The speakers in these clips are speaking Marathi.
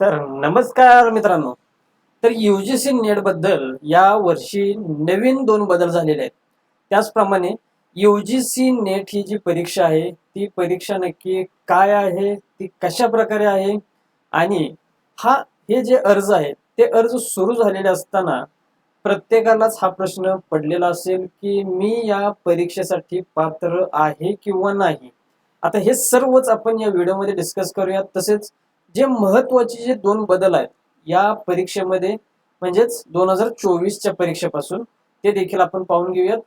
तर नमस्कार मित्रांनो. तर युजीसी नेटबद्दल या वर्षी नवीन दोन बदल झालेले आहेत. त्याचप्रमाणे युजीसी नेट ही जी परीक्षा आहे ती परीक्षा नक्की काय आहे ती कशा प्रकारे आहे आणि हा हे जे अर्ज आहेत ते अर्ज सुरू झालेले असताना प्रत्येकालाच हा प्रश्न पडलेला असेल की मी या परीक्षेसाठी पात्र आहे किंवा नाही. आता हे सर्वच आपण या व्हिडिओमध्ये डिस्कस करूयात. तसेच जे महत्त्वाचे जे दोन बदल आहेत या परीक्षेमध्ये म्हणजेच दोन हजार चोवीसच्या परीक्षेपासून ते देखील आपण पाहून घेऊयात.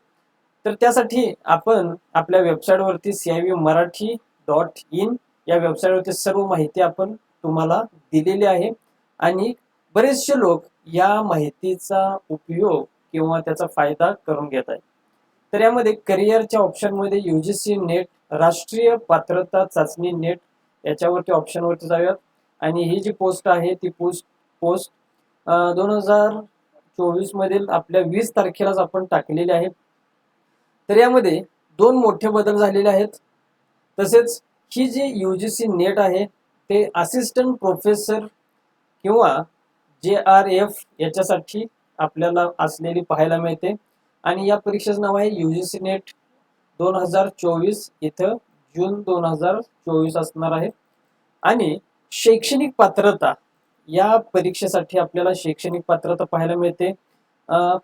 तर त्यासाठी आपण आपल्या वेबसाईटवरती C I V Marathi dot in या वेबसाईटवरती सर्व माहिती आपण तुम्हाला दिलेली आहे. आणि बरेचसे लोक या माहितीचा उपयोग किंवा त्याचा फायदा करून घेत आहेत. तर यामध्ये करिअरच्या ऑप्शनमध्ये यू जी सी नेट राष्ट्रीय पात्रता चाचणी नेट याच्यावरती ऑप्शनवरती जाऊयात. आणि ही जी पोस्ट आहे ती पोस्ट पोस्ट दोन हजार चोवीस मधील आपल्या वीस तारखेलाच आपण टाकलेली आहे. तर यामध्ये दोन मोठे बदल झालेले आहेत. तसेच ही जी यू जी सी नेट आहे ते असिस्टंट प्रोफेसर किंवा जे आर एफ याच्यासाठी आपल्याला असलेली पाहायला मिळते. आणि या परीक्षेचं नाव आहे यू जी सी नेट दोन हजार चोवीस. इथं जून दोन हजार चोवीस असणार आहे. आणि शैक्षणिक पात्रता या परीक्षेसाठी आपल्याला शैक्षणिक पात्रता पाहायला मिळते.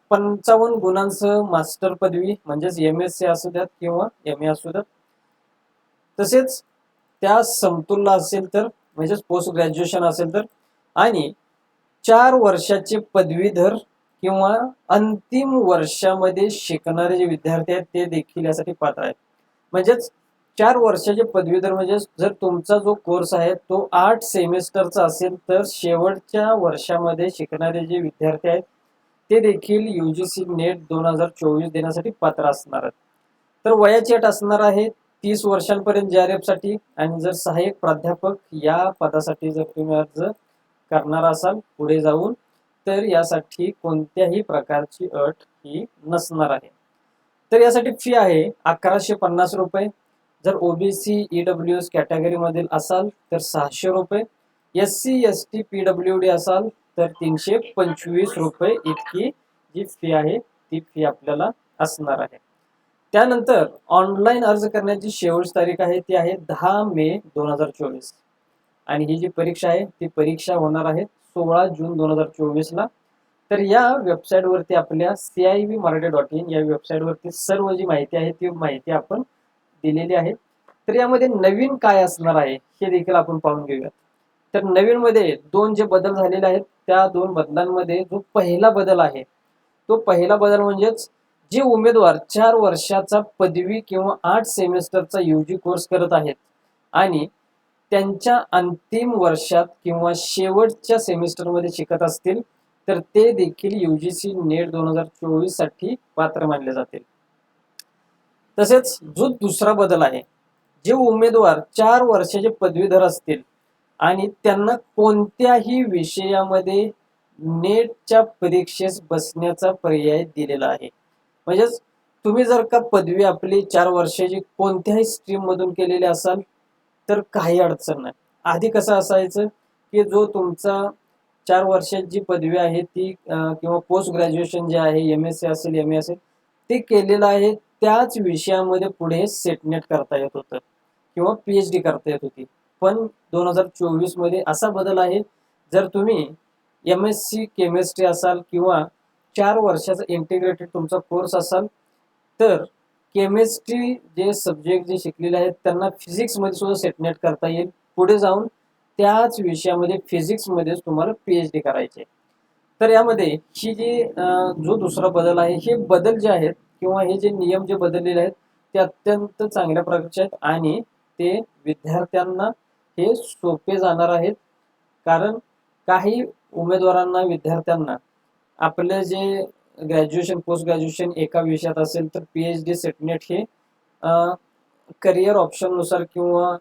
पंचावन्न गुणांसह मास्टर पदवी म्हणजेच एम एस सी असू द्यात किंवा एम ए असू द्यात. तसेच त्या समतुल्य असेल तर म्हणजेच पोस्ट ग्रॅज्युएशन असेल तर आणि चार वर्षाचे पदवीधर किंवा अंतिम वर्षामध्ये शिकणारे जे विद्यार्थी आहेत ते देखील यासाठी पात्र आहेत. म्हणजेच चार वर्षाचे पदवीधर म्हणजे जर तुमचा जो कोर्स आहे तो आठ सेमिस्टरचा असेल तर शेवटच्या वर्षामध्ये शिकणारे जे विद्यार्थी आहेत ते देखील यू जी सी नेट दोन हजार चोवीस देण्यासाठी पात्र असणार आहेत. तर वयाची अट असणार आहे तीस वर्षांपर्यंत जे आर एफसाठी आणि जर सहाय्यक प्राध्यापक या पदासाठी जर तुम्ही अर्ज करणार असाल पुढे जाऊन तर यासाठी कोणत्याही प्रकारची अट ही नसणार आहे. तर यासाठी फी आहे अकराशे पन्नास रुपये. जर ओबीसी ईडब्ल्यू एस कॅटेगरीमधील असाल तर सहाशे रुपये S C S T P W D असाल तर तीनशे पंचवीस रुपये इतकी जी फी आहे ती फी आपल्याला असणार आहे. त्यानंतर ऑनलाईन अर्ज करण्याची शेवटची तारीख आहे ती आहे दहा मे दोन हजार चोवीस. आणि ही जी परीक्षा आहे ती परीक्षा होणार आहे सोळा जून दोन हजार चोवीसला. तर या वेबसाईटवरती आपल्या C I V Marathi dot in या वेबसाईटवरती सर्व जी माहिती आहे ती माहिती आपण दिलेली आहे. तर यामध्ये नवीन काय असणार आहे हे देखील आपण पाहून घेऊयात. तर नवीन मध्ये दोन जे बदल झालेले आहेत त्या दोन बदलांमध्ये जो पहिला बदल आहे तो पहिला बदल म्हणजेच जे उमेदवार चार वर्षाचा पदवी किंवा आठ सेमेस्टरचा यूजी कोर्स करत आहेत आणि त्यांच्या अंतिम वर्षात किंवा शेवटच्या सेमिस्टरमध्ये शिकत असतील तर ते देखील यूजीसी नेट दोन हजार चोवीससाठी पात्र मानले जातील. तसेच जो दुसरा बदल आहे. जे उमेदवार चार वर्षाचे पदवीधर असतील आणि त्यांना कोणत्याही विषयामध्ये नेटच्या परीक्षेस बसण्याचा पर्याय दिलेला आहे. म्हणजेच तुम्ही जर का पदवी आपली चार वर्षाची कोणत्याही स्ट्रीम मधून केलेली असाल तर काही अडचण नाही. आधी कसं असायचं की जो तुमचा चार वर्षाची पदवी आहे ती किंवा पोस्ट ग्रॅज्युएशन जे आहे एम एस सी असेल एम ए असेल ते केलेलं आहे त्याच विषयामध्ये पुढे सेटनेट करता येत होतं. किंवा पी एच डी करता येत होती. पण दोन हजार चोवीसमध्ये असा बदल आहे जर तुम्ही एम एस सी केमिस्ट्री असाल किंवा चार वर्षाचा इंटिग्रेटेड तुमचा कोर्स असाल तर केमिस्ट्री जे सब्जेक्ट जे शिकलेले आहेत त्यांना फिजिक्समध्ये सुद्धा सेटनेट करता येईल. पुढे जाऊन त्याच विषयामध्ये फिजिक्समध्येच तुम्हाला पी एच डी करायचे. तर यामध्ये ही जी जो दुसरा बदल आहे हे बदल जे आहेत किंवा हे जे नियम जे बदललेले आहेत ते अत्यंत चांगल्या प्रकारचे आहेत आणि ते विद्यार्थ्यांना हे सोपे जाणार आहेत. कारण काही उमेदवारांना विद्यार्थ्यांना आपले जे ग्रॅज्युएशन पोस्ट ग्रॅज्युएशन एका विषयात असेल तर P H D SET NET हे करिअर ऑप्शननुसार किंवा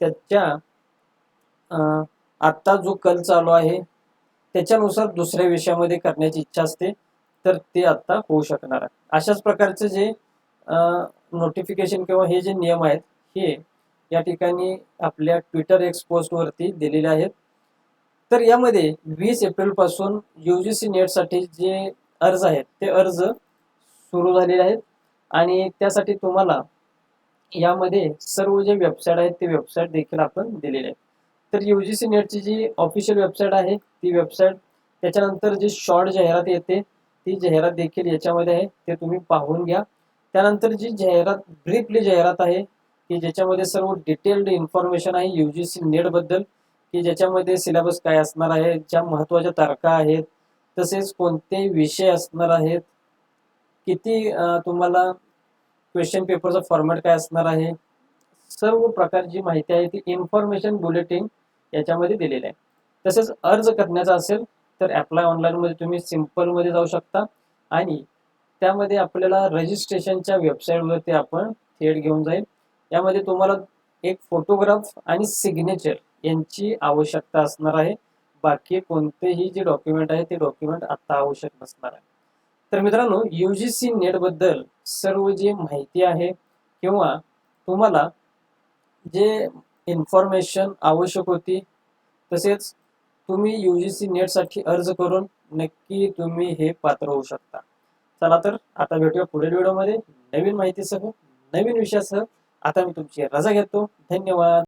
त्याच्या आत्ता जो कल चालू आहे त्याच्यानुसार दुसऱ्या विषयामध्ये करण्याची इच्छा असते. तर ते आता होऊ शकणार आहे. अशाच प्रकारचे जे नोटिफिकेशन किंवा हे जे नियम आहेत हे या ठिकाणी आपल्या ट्विटर एक्स पोस्टवरती दिलेले आहेत. तर यामध्ये वीस एप्रिलपासून यू जी सी नेटसाठी जे अर्ज आहेत ते अर्ज सुरू झालेले आहेत. आणि त्यासाठी तुम्हाला यामध्ये सर्व जे वेबसाईट आहेत ते वेबसाईट देखील आपण दिलेले आहेत. तर यू जी सी नेटची जी ऑफिशियल वेबसाईट आहे ती वेबसाईट त्याच्यानंतर जी शॉर्ट जाहिरात येते ती जाहिरात देखील याच्यामध्ये आहे ते तुम्ही पाहून घ्या. त्यानंतर जी जाहिरात ब्रीफली जाहिरात आहे की ज्याच्यामध्ये सर्व डिटेल्ड इन्फॉर्मेशन आहे युजीसी नेटबद्दल की ज्याच्यामध्ये सिलेबस काय असणार आहे ज्या महत्त्वाच्या तारखा आहेत तसेच कोणते विषय असणार आहेत किती तुम्हाला क्वेश्चन पेपरचा फॉर्मॅट काय असणार आहे सर्व प्रकारची माहिती आहे ती इन्फॉर्मेशन बुलेटिन याच्यामध्ये दिलेली आहे. तसेच अर्ज करण्याचा असेल तर अप्लाय ऑनलाईनमध्ये तुम्ही सिम्पलमध्ये जाऊ शकता. आणि त्यामध्ये आपल्याला रजिस्ट्रेशनच्या वेबसाईटवरती आपण थेट घेऊन जाईल. यामध्ये तुम्हाला एक फोटोग्राफ आणि सिग्नेचर यांची आवश्यकता असणार आहे. बाकी कोणतेही जे डॉक्युमेंट आहे ते डॉक्युमेंट आता आवश्यक नसणार आहे. तर मित्रांनो यू जी सी नेटबद्दल सर्व जी माहिती आहे किंवा तुम्हाला जे इन्फॉर्मेशन आवश्यक होती तसेच तुम्ही यू जी सी नेटसाठी अर्ज करून नक्की तुम्ही हे पात्र होऊ शकता. चला तर आता भेटूया पुढील व्हिडिओमध्ये नवीन माहितीसह नवीन विषयासह आता मी तुमची रजा घेतो. धन्यवाद.